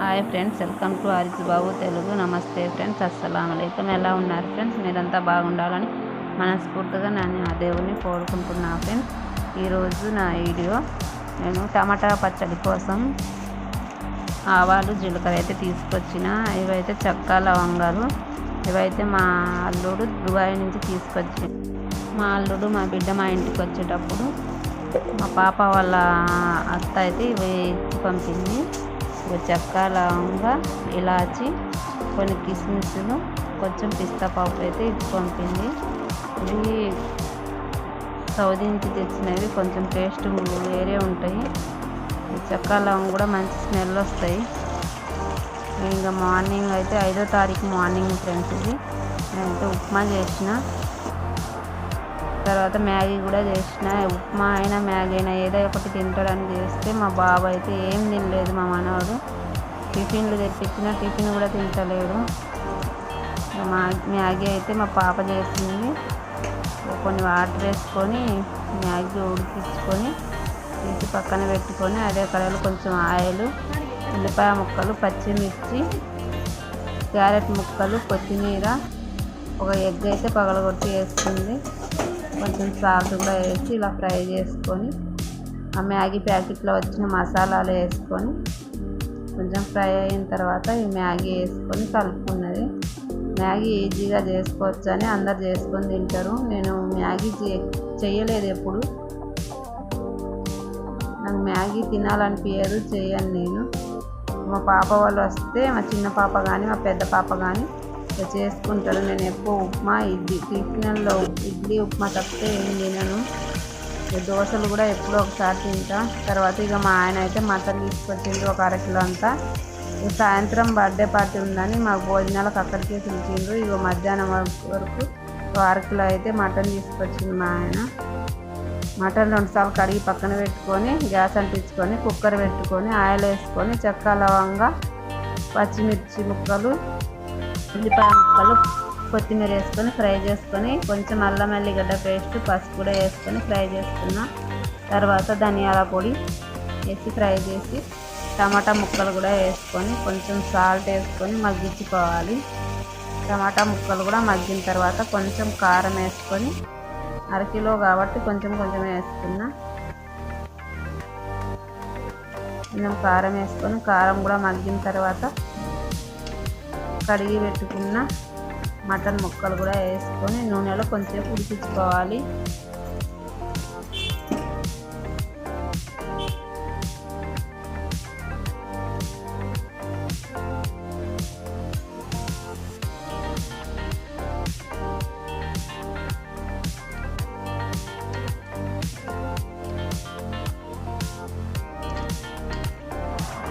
Hi friends welcome to Aris Babu Telugu. నమస్తే friends అస్సలం అయికం ఎలా ఉన్నారు ఫ్రెండ్స్? మీరంతా బాగుండాలని మనస్ఫూర్తిగా నేను ఆ దేవుని కోరుకుంటున్నా ఫ్రెండ్స్. ఈరోజు నా వీడియో నేను టమాటా పచ్చడి కోసం ఆవాలు జీలకర్ర అయితే తీసుకొచ్చిన. ఇవైతే చెక్క లవంగాలు. ఇవైతే మా అల్లుడు దుబాయ్ నుంచి తీసుకొచ్చి మా అల్లుడు మా బిడ్డ మా ఇంటికి వచ్చేటప్పుడు మా పాప వాళ్ళ అత్త అయితే ఇవి పంపింది. ఇప్పుడు చెక్క లవంగ ఇలాచి కొన్ని కిస్మిస్లు కొంచెం పిస్తా పప్పు అయితే ఇది పంపింది. ఇవి సౌదీ నుంచి తెచ్చినవి కొంచెం టేస్ట్ వేరే ఉంటాయి. చెక్క లవంగ కూడా మంచి స్మెల్ వస్తాయి. ఇంకా మార్నింగ్ అయితే ఐదో తారీఖు మార్నింగ్ ఫ్రెండ్స్ ఇది. నేనైతే ఉప్మా చేసిన. తర్వాత మ్యాగీ కూడా చేసిన ఉప్మా అయినా మ్యాగీ అయినా ఏదో ఒకటి తింటాడని చేస్తే మా బాబు అయితే ఏం తినలేదు మా మనవాడు. టిఫిన్లు తెప్పించిన టిఫిన్ కూడా తింటలేడు. మా మ్యాగీ అయితే మా పాప చేసింది. కొన్ని వాటర్ వేసుకొని మ్యాగీ ఉడికించుకొని తీసి పక్కన పెట్టుకొని అదే కలర్లో కొంచెం ఆయిల్ ఉల్లిపాయ ముక్కలు పచ్చిమిర్చి క్యారెట్ ముక్కలు కొత్తిమీర ఒక ఎగ్ అయితే పగలగొట్టి వేసుకుంది. కొంచెం సాల్ట్ కూడా వేసి ఇలా ఫ్రై చేసుకొని ఆ మ్యాగీ ప్యాకెట్లో వచ్చిన మసాలాలు వేసుకొని కొంచెం ఫ్రై అయిన తర్వాత ఈ మ్యాగీ వేసుకొని కలుపుకున్నది. మ్యాగీ ఈజీగా చేసుకోవచ్చు అని అందరు చేసుకొని తింటారు. నేను మ్యాగీ చేయలేదు ఎప్పుడు. నాకు మ్యాగీ తినాలనిపించదు చేయను నేను. మా పాప వాళ్ళు వస్తే మా చిన్న పాప కానీ మా పెద్ద పాప కానీ చేసుకుంటారు నేను ఎక్కువ ఉప్మా ఇడ్లీ టిఫిన్లో ఇడ్లీ ఉప్మా తప్పితే ఏం తినను. దోశలు కూడా ఎప్పుడో ఒకసారి తింటా. తర్వాత ఇక మా ఆయన అయితే మటన్ తీసుకొచ్చింది ఒక అరకిలో అంతా. సాయంత్రం బర్త్డే పార్టీ ఉందని మాకు భోజనాలకు అక్కడికే పిలిచిండ్రు. ఇక మధ్యాహ్నం వరకు అరకిలో అయితే మటన్ తీసుకొచ్చింది మా ఆయన. మటన్ రెండుసార్లు కడిగి పక్కన పెట్టుకొని గ్యాస్ అంటించుకొని కుక్కర్ పెట్టుకొని ఆయిల్ వేసుకొని చెక్క లవంగా పచ్చిమిర్చి ముక్కలు ఉల్లిపాయ ముక్కలు కొత్తిమీర వేసుకొని ఫ్రై చేసుకొని కొంచెం అల్లం ఎల్లిగడ్డ పేస్ట్ పసుపు కూడా వేసుకొని ఫ్రై చేసుకున్న తర్వాత ధనియాల పొడి వేసి ఫ్రై చేసి టమాటా ముక్కలు కూడా వేసుకొని కొంచెం సాల్ట్ వేసుకొని మగ్గించుకోవాలి. టమాటా ముక్కలు కూడా మగ్గిన తర్వాత కొంచెం కారం వేసుకొని అరకిలో కాబట్టి కొంచెం కొంచెం వేసుకున్నా. కొంచెం కారం వేసుకొని కారం కూడా మగ్గిన తర్వాత కడిగి పెట్టుకున్న మటన్ ముక్కలు కూడా వేసుకొని నూనెలో కొంచెం ఉడికించుకోవాలి.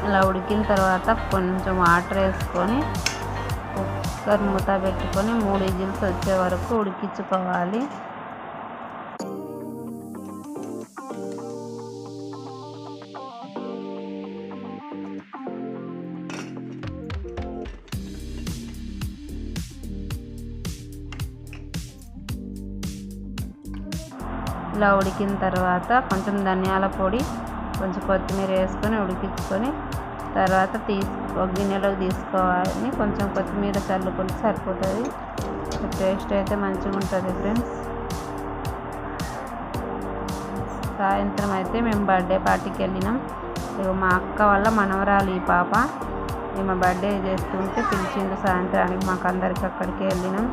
అలా ఉడికిన తర్వాత కొంచెం వాటర్ వేసుకొని ఒకసారి మూత పెట్టుకొని మూడు విజిల్స్ వచ్చే వరకు ఉడికించుకోవాలి. ఇలా ఉడికిన తర్వాత కొంచెం ధనియాల పొడి కొంచెం కొత్తిమీర వేసుకొని ఉడికించుకొని తర్వాత తీసు ఒక గిన్నెలోకి తీసుకోవాలి కొంచెం కొత్తిమీర చల్లుకొని సరిపోతుంది. టేస్ట్ అయితే మంచిగా ఉంటుంది ఫ్రెండ్స్. సాయంత్రం అయితే మేము బర్త్డే పార్టీకి వెళ్ళినాం. ఇక మా అక్క వల్ల మనవరాలు ఈ పాప ఈమె బర్త్డే చేస్తుంటే పిలిచిండు సాయంత్రానికి మాకు అందరికి అక్కడికి వెళ్ళినాం.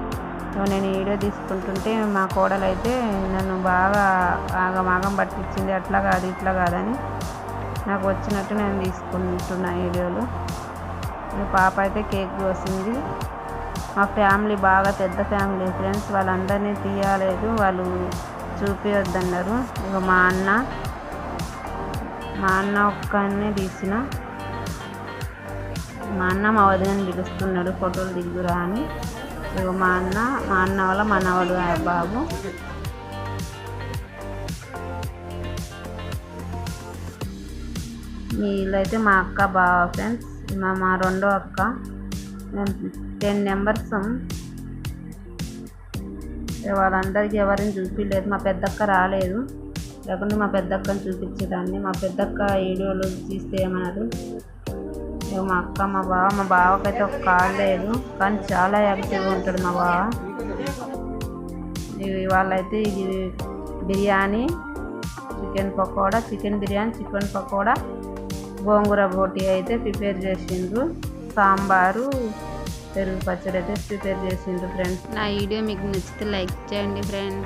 నేను వీడియో తీసుకుంటుంటే మా కోడలు అయితే నన్ను బాగా ఆగమాగం పట్టించింది. అట్లా కాదు ఇట్లా కాదని నాకు వచ్చినట్టు నేను తీసుకుంటున్నా వీడియోలు పాప అయితే కేక్ కోసింది మా ఫ్యామిలీ బాగా పెద్ద ఫ్యామిలీ ఫ్రెండ్స్ వాళ్ళందరినీ తీయలేదు వాళ్ళు చూపించొద్దన్నారు ఇక మా అన్న మా అన్న ఒక్కనే తీసిన మా అన్న మా వదినని పిలుస్తున్నాడు ఫోటోలు దిగురా అని ఇక మా అన్న మా అన్న వాళ్ళ మనవడు బాబు వీళ్ళైతే మా అక్క బావ ఫ్రెండ్స్ మా మా రెండో అక్క. మేము టెన్ మెంబర్స్ వాళ్ళందరికీ ఎవరిని చూపించలేదు మా పెద్దక్క రాలేదు. లేకుంటే మా పెద్దక్కని చూపించేదాన్ని. మా పెద్దక్క వీడియోలు తీస్తే ఏమన్నారు? మా అక్క మా బావ మా బావకైతే ఒక కాల్ లేదు. కానీ చాలా యాక్టివ్గా ఉంటాడు మా బావ. ఇవి వాళ్ళైతే ఇది biryani chicken pakoda chicken biryani chicken pakoda gongura బోటి అయితే ప్రిపేర్ చేసిండ్రు. సాంబారు పెరుగు పచ్చడి అయితే ప్రిపేర్ చేసిండ్రు ఫ్రెండ్స్. నా వీడియో మీకు నచ్చితే లైక్ చేయండి ఫ్రెండ్స్.